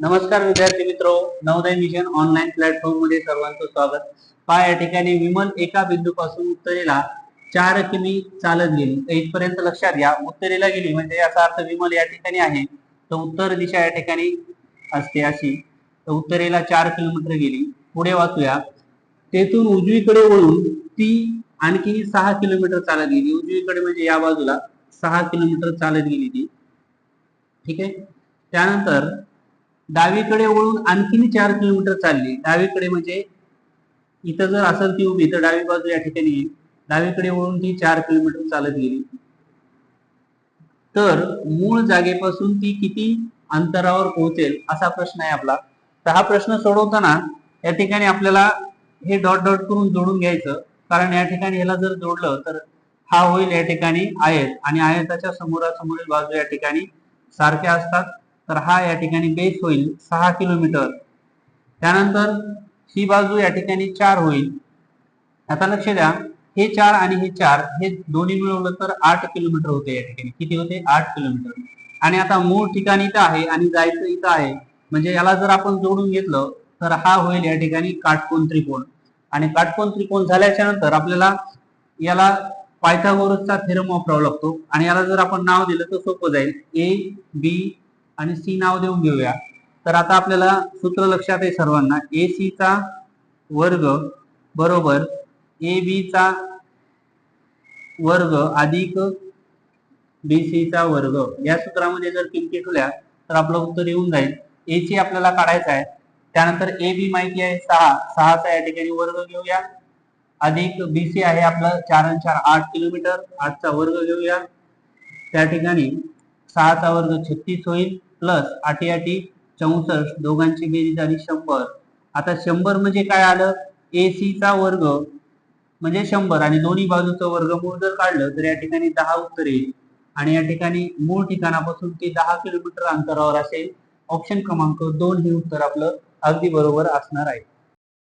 नमस्कार विद्यार्थी मित्र नवोदय मिशन ऑनलाईन प्लॅटफॉर्ममध्ये सर्वांचं स्वागत. पहा या ठिकाणी विमल एका बिंदू पासून उत्तरेला चार किमी चालत गेली. तर इथपर्यंत लक्षात घ्या उत्तरेला गेली म्हणजे याचा अर्थ विमल या ठिकाणी आहे. तर उत्तर दिशा या ठिकाणी असते अशी. तर उत्तरेला चार किलोमीटर गेली. पुढे वाचूया. तेथून उजवीकडे वळून ती आणखी सहा किलोमीटर चालत गेली. उजवीकडे म्हणजे या बाजूला सहा किलोमीटर चालत गेली ती. ठीक आहे? त्यानंतर डावीकडे वळून आणखीन चार किलोमीटर चालली. डावीकडे म्हणजे इथं जर असेल ती उभी तर डावी बाजू या ठिकाणी येईल. डावीकडे वळून ती चार किलोमीटर चालत गेली. तर मूळ जागेपासून ती किती अंतरावर पोहोचेल असा प्रश्न आहे आपला. तर हा प्रश्न सोडवताना या ठिकाणी आपल्याला हे डॉट डॉट करून जोडून घ्यायचं. कारण या ठिकाणी ह्याला जर जोडलं तर हा होईल या ठिकाणी आयत. आणि आयताच्या समोरासमोरील बाजू या ठिकाणी सारख्या असतात. तर हा या ठिकाणी बेस होईल सहा किलोमीटर त्यानंतर ही बाजू या ठिकाणी चार होईल. आता लक्ष द्या हे चार आणि हे चार हे दोन्ही मिळवलं तर आठ किलोमीटर होते या ठिकाणी. किती होते? आठ किलोमीटर आणि आता मूळ ठिकाण इथं आहे आणि जायचं इथं आहे. म्हणजे याला जर आपण जोडून घेतलं तर हा होईल या ठिकाणी काटकोन त्रिकोण. आणि काटकोन त्रिकोण झाल्याच्यानंतर आपल्याला याला पायथागोरसचा थेरम वापरावा लागतो. आणि याला जर आपण नाव दिलं तर सोपं जाईल. ए बी आणि सी नाव देऊन घेऊया. तर आता आपल्याला सूत्र लक्षात आहे सर्वांना. ए सीचा वर्ग बरोबर ए बीचा वर्ग अधिक बी सीचा वर्ग. या सूत्रामध्ये जर किमती ठेवल्या तर आपलं उत्तर येऊन जाईल. ए सी आपल्याला काढायचा आहे. त्यानंतर ए बी माहिती आहे सहा. सहाचा या ठिकाणी वर्ग घेऊया. अधिक बी सी आहे आपलं चार आणि चार. आठ किलोमीटर. आठचा वर्ग घेऊया. त्या ठिकाणी सहाचा वर्ग छत्तीस होईल. प्लस आठी आठी चौसष्ट दोघांची बेरीज झाली शंभर. आता शंभर म्हणजे काय आलं? ए चा वर्ग म्हणजे शंभर आणि दोन्ही बाजूचं वर्गमूळ जर काढलं तर या ठिकाणी दहा उत्तर येईल. आणि या ठिकाणी मूळ ठिकाणापासून ते दहा किलोमीटर अंतरावर असेल ऑप्शन क्रमांक दोन हे उत्तर आपलं अगदी बरोबर असणार आहे.